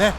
네.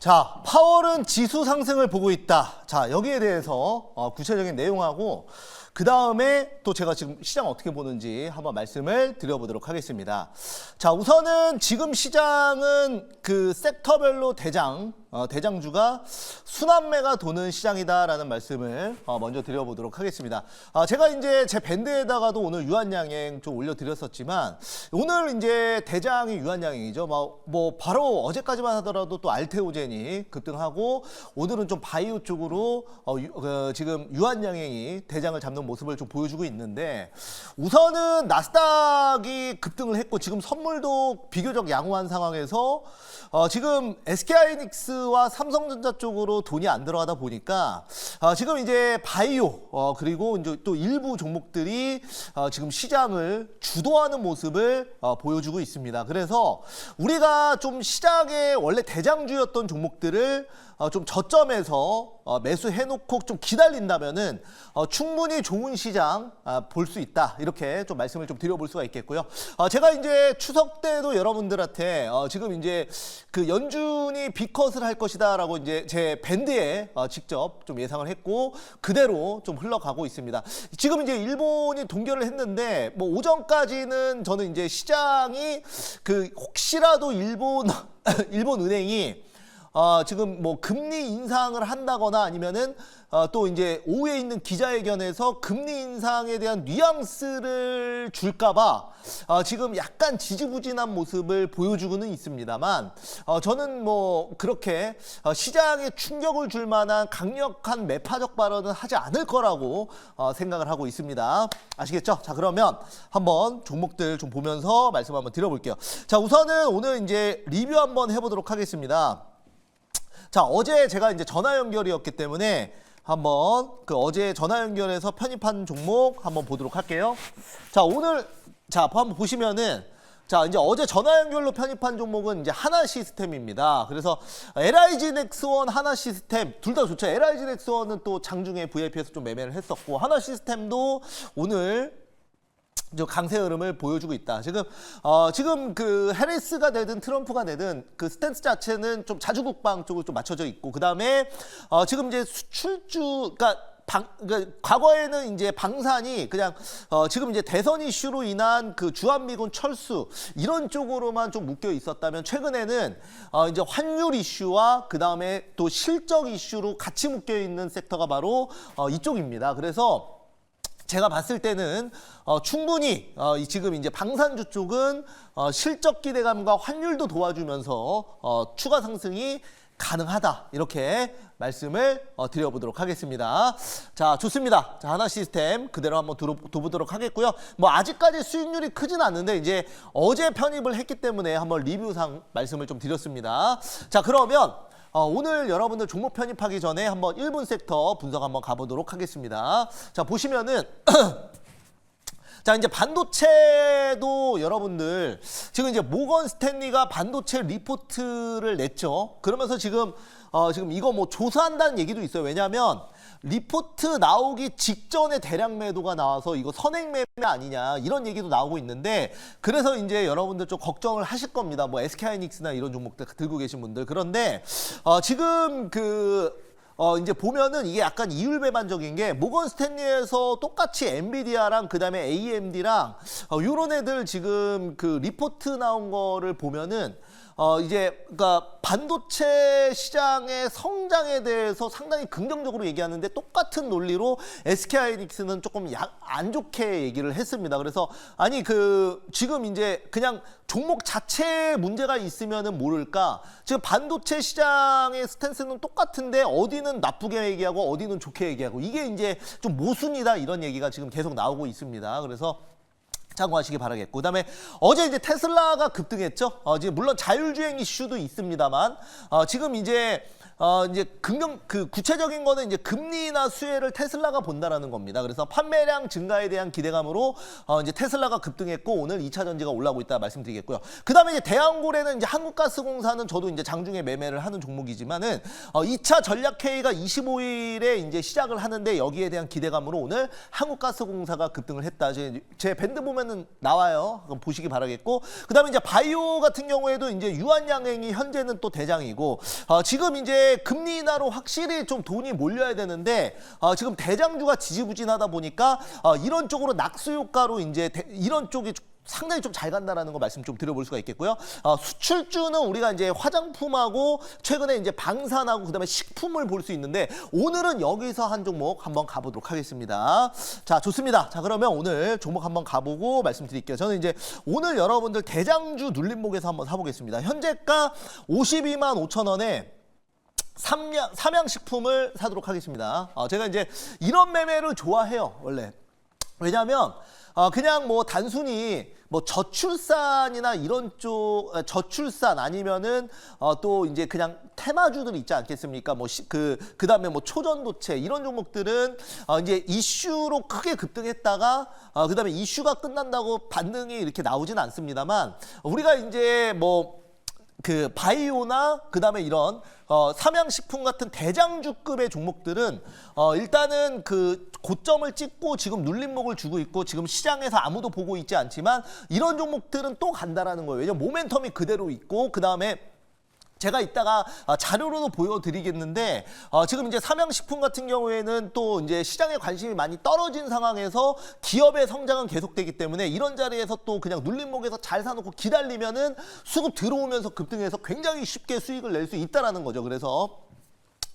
자, 파월은 지수 상승을 보고 있다. 자, 여기에 대해서 어, 구체적인 내용하고 그 다음에 또 제가 지금 시장 어떻게 보는지 한번 말씀을 드려보도록 하겠습니다. 자, 우선은 지금 시장은 그 섹터별로 대장, 어, 대장주가 순환매가 도는 시장이다라는 말씀을 어, 먼저 드려보도록 하겠습니다. 아, 제가 이제 제 밴드에다가도 오늘 유한양행 좀 올려드렸었지만 오늘 이제 대장이 유한양행이죠. 뭐, 뭐 바로 어제까지만 하더라도 또 알테오젠이 급등하고 오늘은 좀 바이오 쪽으로 어, 유- 그 지금 유한양행이 대장을 잡는 모습을 좀 보여주고 있는데 우선은 나스닥이 급등을 했고 지금 선물도 비교적 양호한 상황에서 어, 지금 SK하이닉스와 삼성전자 쪽으로 돈이 안 들어가다 보니까 어, 지금 이제 바이오 어, 그리고 이제 또 일부 종목들이 어, 지금 시장을 주도하는 모습을 어, 보여주고 있습니다. 그래서 우리가 좀 시장에 원래 대장주였던 종목들을 어, 좀 저점에서 어, 매수해놓고 좀 기다린다면은 어, 충분히 좋은 시장 아, 볼수 있다 이렇게 좀 말씀을 좀 드려볼 수가 있겠고요. 어, 제가 이제 추석 때도 여러분들한테 어, 지금 이제 그 연준이 비컷을 할 것이다라고 이제 제 밴드에 어, 직접 좀 예상을 했고 그대로 좀 흘러가고 있습니다. 지금 이제 일본이 동결을 했는데 뭐 오전까지는 저는 이제 시장이 그 혹시라도 일본 일본 은행이 어, 지금 뭐 금리 인상을 한다거나 아니면은 어, 또 이제 오후에 있는 기자회견에서 금리 인상에 대한 뉘앙스를 줄까봐 어, 지금 약간 지지부진한 모습을 보여주고는 있습니다만 어, 저는 뭐 그렇게 어, 시장에 충격을 줄 만한 강력한 매파적 발언은 하지 않을 거라고 어, 생각을 하고 있습니다. 아시겠죠? 자 그러면 한번 종목들 좀 보면서 말씀 한번 드려볼게요. 자 우선은 오늘 이제 리뷰 한번 해보도록 하겠습니다. 자 어제 제가 이제 전화 연결이었기 때문에 한번 그 어제 전화 연결해서 편입한 종목 한번 보도록 할게요. 자 오늘 자 한번 보시면은 자 이제 어제 전화 연결로 편입한 종목은 이제 하나 시스템입니다. 그래서 LIG 넥스원 하나 시스템 둘 다 좋죠. LIG 넥스원은 또 장중에 VIP에서 좀 매매를 했었고 하나 시스템도 오늘 저 강세 흐름을 보여주고 있다. 지금 어 지금 그 해리스가 되든 트럼프가 되든 그 스탠스 자체는 좀 자주 국방 쪽으로 좀 맞춰져 있고 그 다음에 어 지금 이제 수출주 그러니까 방, 그러니까 과거에는 이제 방산이 그냥 어 지금 이제 대선 이슈로 인한 그 주한미군 철수 이런 쪽으로만 좀 묶여 있었다면 최근에는 어 이제 환율 이슈와 그 다음에 또 실적 이슈로 같이 묶여 있는 섹터가 바로 어 이쪽입니다. 그래서 제가 봤을 때는 어, 충분히 어, 이 지금 이제 방산주 쪽은 어, 실적 기대감과 환율도 도와주면서 어, 추가 상승이 가능하다 이렇게 말씀을 어, 드려보도록 하겠습니다. 자 좋습니다. 자 하나 시스템 그대로 한번 두루, 둬보도록 하겠고요. 뭐 아직까지 수익률이 크진 않는데 이제 어제 편입을 했기 때문에 한번 리뷰상 말씀을 좀 드렸습니다. 자 그러면 어, 오늘 여러분들 종목 편입하기 전에 한번 1분 섹터 분석 한번 가보도록 하겠습니다. 자, 보시면은 자, 이제 반도체도 여러분들 지금 이제 모건 스탠리가 반도체 리포트를 냈죠. 그러면서 지금 어, 지금 이거 뭐 조사한다는 얘기도 있어요. 왜냐하면 리포트 나오기 직전에 대량 매도가 나와서 이거 선행 매매 아니냐 이런 얘기도 나오고 있는데 그래서 이제 여러분들 좀 걱정을 하실 겁니다. 뭐 SK하이닉스나 이런 종목들 들고 계신 분들 그런데 어, 지금 그 어 이제 보면은 이게 약간 이율배반적인 게 모건 스탠리에서 똑같이 엔비디아랑 그다음에 AMD랑 어 요런 애들 지금 그 리포트 나온 거를 보면은 어 이제 그러니까 반도체 시장의 성장에 대해서 상당히 긍정적으로 얘기하는데 똑같은 논리로 SK하이닉스는 조금 야- 안 좋게 얘기를 했습니다. 그래서 아니 그 지금 이제 그냥 종목 자체에 문제가 있으면은 모를까 지금 반도체 시장의 스탠스는 똑같은데 어디는 나쁘게 얘기하고 어디는 좋게 얘기하고 이게 이제 좀 모순이다 이런 얘기가 지금 계속 나오고 있습니다. 그래서 참고하시기 바라겠고 그다음에 어제 이제 테슬라가 급등했죠. 어, 지금 물론 자율주행 이슈도 있습니다만 어, 지금 이제 어 이제 긍정 그 구체적인 거는 이제 금리나 수혜를 테슬라가 본다라는 겁니다. 그래서 판매량 증가에 대한 기대감으로 어 이제 테슬라가 급등했고 오늘 2차 전지가 올라오고 있다 말씀드리겠고요. 그다음에 이제 대한고래는 이제 한국가스공사는 저도 이제 장중에 매매를 하는 종목이지만은 어 2차 전략 회의가 25일에 이제 시작을 하는데 여기에 대한 기대감으로 오늘 한국가스공사가 급등을 했다. 제, 제 밴드 보면은 나와요. 그럼 보시기 바라겠고 그다음에 이제 바이오 같은 경우에도 이제 유한양행이 현재는 또 대장이고 어, 지금 이제 금리 인하로 확실히 좀 돈이 몰려야 되는데 어, 지금 대장주가 지지부진하다 보니까 어, 이런 쪽으로 낙수 효과로 이제 대- 이런 쪽이 상당히 좀 잘 간다라는 거 말씀 좀 드려볼 수가 있겠고요. 어, 수출주는 우리가 이제 화장품하고 최근에 이제 방산하고 그다음에 식품을 볼 수 있는데 오늘은 여기서 한 종목 한번 가보도록 하겠습니다. 자 좋습니다. 자 그러면 오늘 종목 한번 가보고 말씀드릴게요. 저는 이제 오늘 여러분들 대장주 눌림목에서 한번 사보겠습니다. 현재가 52만 5천 원에 삼양, 삼양식품을 사도록 하겠습니다. 어, 제가 이제 이런 매매를 좋아해요, 원래. 왜냐하면 어, 그냥 뭐 단순히 뭐 저출산이나 이런 쪽 어, 저출산 아니면은 어, 또 이제 그냥 테마주들 있지 않겠습니까? 뭐그 그다음에 뭐 초전도체 이런 종목들은 어, 이제 이슈로 크게 급등했다가 어, 그다음에 이슈가 끝난다고 반등이 이렇게 나오진 않습니다만 우리가 이제 뭐 그 바이오나 그다음에 이런 어 삼양식품 같은 대장주급의 종목들은 어 일단은 그 고점을 찍고 지금 눌림목을 주고 있고 지금 시장에서 아무도 보고 있지 않지만 이런 종목들은 또 간다라는 거예요. 왜냐면 모멘텀이 그대로 있고 그다음에 제가 이따가 어, 자료로도 보여드리겠는데 어, 지금 이제 삼양식품 같은 경우에는 또 이제 시장에 관심이 많이 떨어진 상황에서 기업의 성장은 계속되기 때문에 이런 자리에서 또 그냥 눌림목에서 잘 사놓고 기다리면은 수급 들어오면서 급등해서 굉장히 쉽게 수익을 낼 수 있다라는 거죠. 그래서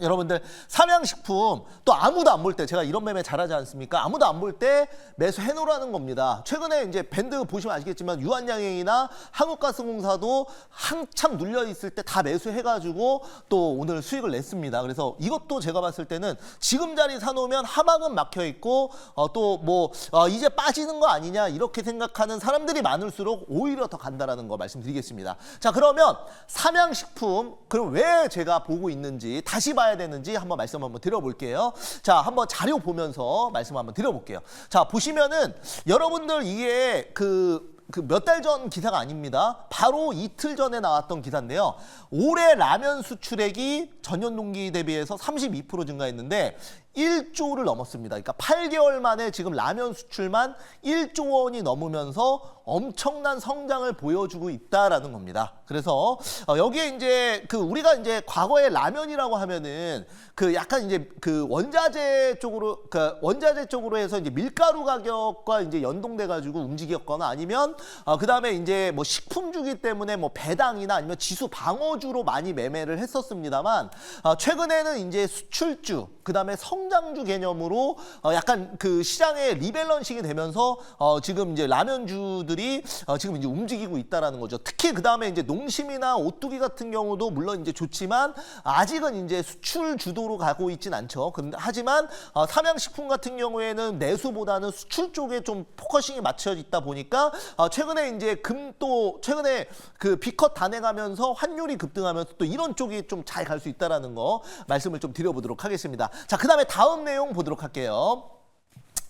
여러분들 삼양식품 또 아무도 안 볼 때 제가 이런 매매 잘하지 않습니까? 아무도 안 볼 때 매수해 놓으라는 겁니다. 최근에 이제 밴드 보시면 아시겠지만 유한양행이나 한국가스공사도 한참 눌려 있을 때 다 매수해 가지고 또 오늘 수익을 냈습니다. 그래서 이것도 제가 봤을 때는 지금 자리 사 놓으면 하방은 막혀 있고 어, 또뭐 어, 이제 빠지는 거 아니냐 이렇게 생각하는 사람들이 많을수록 오히려 더 간다라는 거 말씀드리겠습니다. 자, 그러면 삼양식품 그럼 왜 제가 보고 있는지 다시 봐야 되는지 한번 말씀 한번 드려볼게요. 자, 한번 자료 보면서 말씀 한번 드려볼게요. 자, 보시면은 여러분들 이게 그 그몇달전 기사가 아닙니다. 바로 이틀 전에 나왔던 기사인데요. 올해 라면 수출액이 전년 동기 대비해서 32% 증가했는데 1조를 넘었습니다. 그러니까 8개월 만에 지금 라면 수출만 1조 원이 넘으면서 엄청난 성장을 보여주고 있다라는 겁니다. 그래서 어, 여기에 이제 그 우리가 이제 과거에 라면이라고 하면은 그 약간 이제 그 원자재 쪽으로 그 원자재 쪽으로 해서 이제 밀가루 가격과 이제 연동돼 가지고 움직였거나 아니면 어, 그다음에 이제 뭐 식품주기 때문에 뭐 배당이나 아니면 지수 방어주로 많이 매매를 했었습니다만 어, 최근에는 이제 수출주 그다음에 성장주 개념으로 어, 약간 그 시장의 리밸런싱이 되면서 어, 지금 이제 라면주들이 어, 지금 이제 움직이고 있다라는 거죠. 특히 그다음에 이제 농심이나 오뚜기 같은 경우도 물론 이제 좋지만 아직은 이제 수출 주도로 가고 있진 않죠. 하지만 어, 삼양식품 같은 경우에는 내수보다는 수출 쪽에 좀 포커싱이 맞춰 있다 보니까 어, 최근에 이제 금또 최근에 그 비컷 단행하면서 환율이 급등하면서 또 이런 쪽이 좀 잘 갈 수 있다라는 거 말씀을 좀 드려보도록 하겠습니다. 자, 그 다음에 다음 내용 보도록 할게요.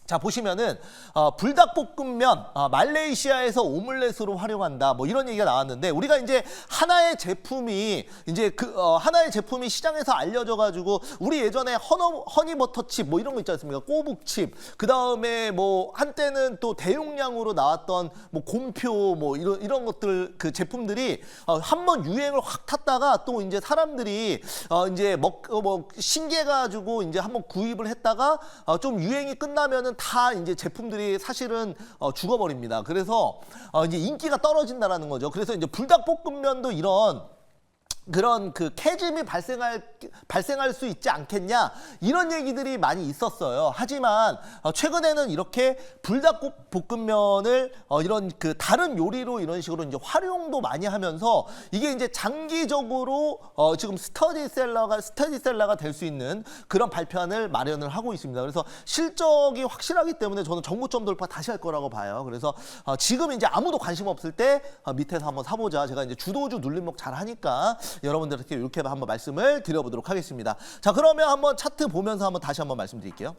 자 보시면은 어, 불닭볶음면 어, 말레이시아에서 오믈렛으로 활용한다. 뭐 이런 얘기가 나왔는데 우리가 이제 하나의 제품이 이제 그 어, 하나의 제품이 시장에서 알려져 가지고 우리 예전에 허너, 허니버터칩 뭐 이런 거 있지 않습니까? 꼬북칩. 그 다음에 뭐 한때는 또 대용량으로 나왔던 뭐 곰표 뭐 이런 이런 것들 그 제품들이 어, 한번 유행을 확 탔다가 또 이제 사람들이 어, 이제 먹뭐 신기해 가지고 이제 한번 구입을 했다가 어, 좀 유행이 끝나면은 다 이제 제품들이 사실은 어, 죽어버립니다. 그래서 어, 이제 인기가 떨어진다라는 거죠. 그래서 이제 불닭볶음면도 이런 그런 그 캐즘이 발생할 발생할 수 있지 않겠냐 이런 얘기들이 많이 있었어요. 하지만 어, 최근에는 이렇게 불닭볶음면을 어, 이런 그 다른 요리로 이런 식으로 이제 활용도 많이 하면서 이게 이제 장기적으로 어, 지금 스터디셀러가 스터디셀러가 될 수 있는 그런 발판을 마련을 하고 있습니다. 그래서 실적이 확실하기 때문에 저는 정고점 돌파 다시 할 거라고 봐요. 그래서 어, 지금 이제 아무도 관심 없을 때 어, 밑에서 한번 사보자. 제가 이제 주도주 눌림목 잘 하니까 여러분들께 이렇게 한번 말씀을 드려보도록 하겠습니다. 자, 그러면 한번 차트 보면서 한번 다시 한번 말씀드릴게요.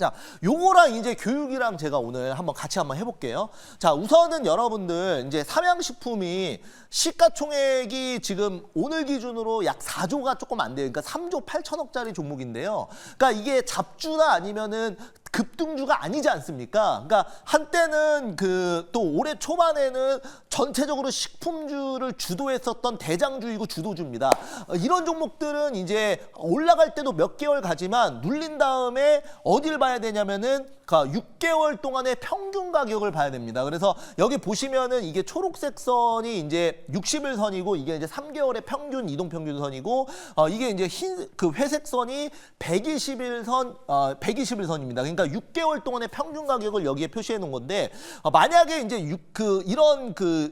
자, 요거랑 이제 교육이랑 제가 오늘 한번 같이 한번 해볼게요. 자, 우선은 여러분들 이제 삼양식품이 시가총액이 지금 오늘 기준으로 약 4조가 조금 안 돼요. 그러니까 3조 8천억짜리 종목인데요. 그러니까 이게 잡주나 아니면은 급등주가 아니지 않습니까? 그러니까 한때는 그 또 올해 초반에는 전체적으로 식품주를 주도했었던 대장주이고 주도주입니다. 어, 이런 종목들은 이제 올라갈 때도 몇 개월 가지만 눌린 다음에 어딜 봐야 되냐면은 그 6개월 동안의 평균 가격을 봐야 됩니다. 그래서 여기 보시면은 이게 초록색 선이 이제 60일 선이고 이게 이제 3개월의 평균 이동 평균 선이고 어 이게 이제 흰 그 회색 선이 120일 선 어 120일 선입니다. 그러니까 6개월 동안의 평균 가격을 여기에 표시해 놓은 건데 어 만약에 이제 육, 그 이런 그이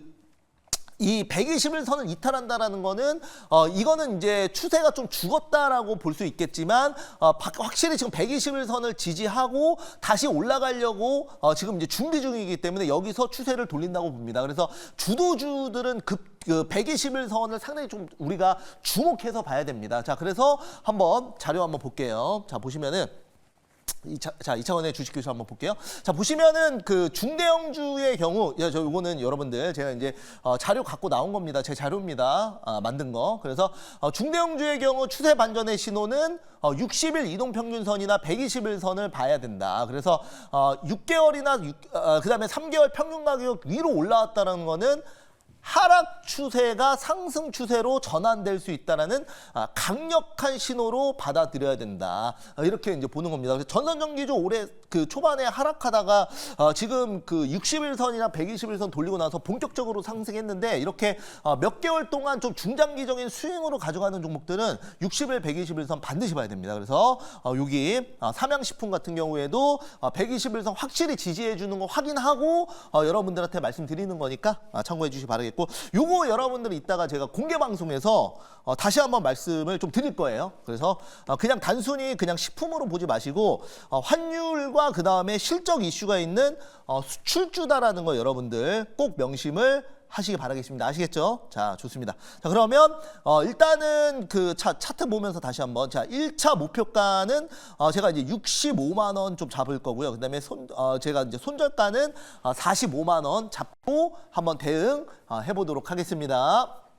120일 선을 이탈한다라는 거는 어 이거는 이제 추세가 좀 죽었다라고 볼 수 있겠지만 어 바- 확실히 지금 120일 선을 지지하고 다시 올라가려고 어 지금 이제 준비 중이기 때문에 여기서 추세를 돌린다고 봅니다. 그래서 주도주들은 급 그 120일 선을 상당히 좀 우리가 주목해서 봐야 됩니다. 자, 그래서 한번 자료 한번 볼게요. 자, 보시면은 이 차, 자, 2차원의 주식 교수 한번 볼게요. 자, 보시면은 그 중대형주의 경우, 야, 저 요거는 여러분들 제가 이제 어, 자료 갖고 나온 겁니다. 제 자료입니다. 아, 만든 거. 그래서 어, 중대형주의 경우 추세 반전의 신호는 어, 60일 이동 평균선이나 120일 선을 봐야 된다. 그래서 어, 6개월이나 어, 그다음에 3개월 평균 가격 위로 올라왔다는 거는 하락 추세가 상승 추세로 전환될 수 있다라는 아, 강력한 신호로 받아들여야 된다. 어, 이렇게 이제 보는 겁니다. 그래서 전선 전기조 올해 그 초반에 하락하다가 어, 지금 그 60일선이나 120일선 돌리고 나서 본격적으로 상승했는데 이렇게 어, 몇 개월 동안 좀 중장기적인 스윙으로 가져가는 종목들은 60일, 120일선 반드시 봐야 됩니다. 그래서 어, 여기 어, 삼양식품 같은 경우에도 어, 120일선 확실히 지지해 주는 거 확인하고 어, 여러분들한테 말씀드리는 거니까 아, 참고해 주시기 바라겠고 요거 여러분들 이따가 제가 공개 방송에서 어, 다시 한번 말씀을 좀 드릴 거예요. 그래서 어, 그냥 단순히 그냥 식품으로 보지 마시고 어, 환율 과 그 다음에 실적 이슈가 있는 어, 수출주다라는 거 여러분들 꼭 명심을 하시기 바라겠습니다. 아시겠죠? 자, 좋습니다. 자, 그러면 어, 일단은 그 차, 차트 보면서 다시 한번 자, 1차 목표가는 어, 제가 이제 65만 원 좀 잡을 거고요. 그다음에 손 어, 제가 이제 손절가는 어, 45만 원 잡고 한번 대응 어, 해 보도록 하겠습니다.